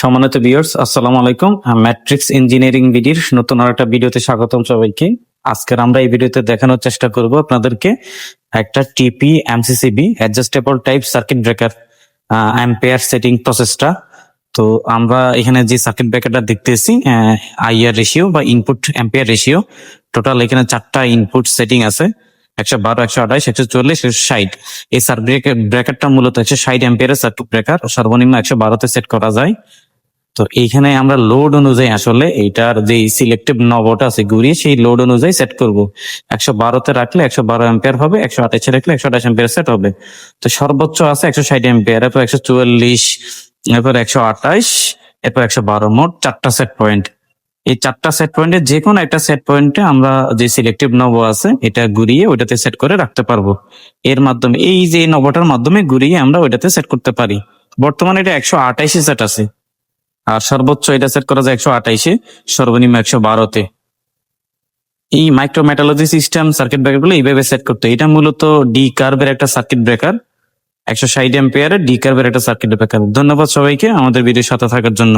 সম্মানিত ভিউয়ার্স আসসালামু আলাইকুম। ম্যাট্রিক্স ইঞ্জিনিয়ারিং বিডির নতুন আর একটা ভিডিওতে স্বাগতম সবাইকে। আজকের আমরা এই ভিডিওতে দেখানোর চেষ্টা করব আপনাদেরকে একটা TP MCCB adjustable type circuit breaker ampere setting প্রসেসটা তো আমরা এখানে যে সার্কিট ব্রেকারটা দেখতেছি আইআর রেশিও বা ইনপুট অ্যাম্পেয়ার রেশিও টোটাল এখানে চারটা ইনপুট সেটিং আছে। একশো বারো, একশো আঠাইশ একশো চল্লিশ, একশো ষাট। এই সার্কিট ব্রেকারটা মূলত একশো ষাট অ্যাম্পিয়ারের সার্কিট ব্রেকার সর্বনিম্ন একশো বারোতে সেট করা যায়। তো এইখানে আমরা লোড অনুযায়ী আসলে এইটার যে সিলেক্টিভ নবটা আছে ঘুরিয়ে সেই লোড অনুযায়ী সেট করব। একশো বারোতে রাখলে একশো বারো অ্যাম্পিয়ার হবে, একশো আঠাশে রাখলে একশো আঠাশ অ্যাম্পিয়ার সেট হবে। তো সর্বোচ্চ আছে একশো ষাট অ্যাম্পিয়ার এরপর একশো চুয়াল্লিশ, এরপর একশো আঠাশ, এরপর একশো বারো মোট চারটা সেট পয়েন্ট এই চারটা সেট পয়েন্টে যে কোনো একটা সেট পয়েন্টে আমরা যে সিলেক্টিভ নব আছে, এটা ঘুরিয়ে ওইটাতে সেট করে রাখতে পারব। এর মাধ্যমে, এই যে নবটার মাধ্যমে ঘুরিয়ে আমরা ওইটাতে সেট করতে পারি। বর্তমানে এটা একশো আঠাইশে সেট আছে। আর সর্বোচ্চ এটা সেট করা যায় একশো আঠাইশে সর্বনিম্ন একশো বারোতে। এই মাইক্রোমেটালজি সিস্টেম সার্কিট ব্রেকারগুলো এইভাবে সেট করতে এটা মূলত ডি কার্ভের একটা সার্কিট ব্রেকার একশো ষাট এম্পিয়ারের ডি কার্ভের একটা সার্কিট ব্রেকার ধন্যবাদ সবাইকে, আমাদের ভিডিওর সাথে থাকার জন্য।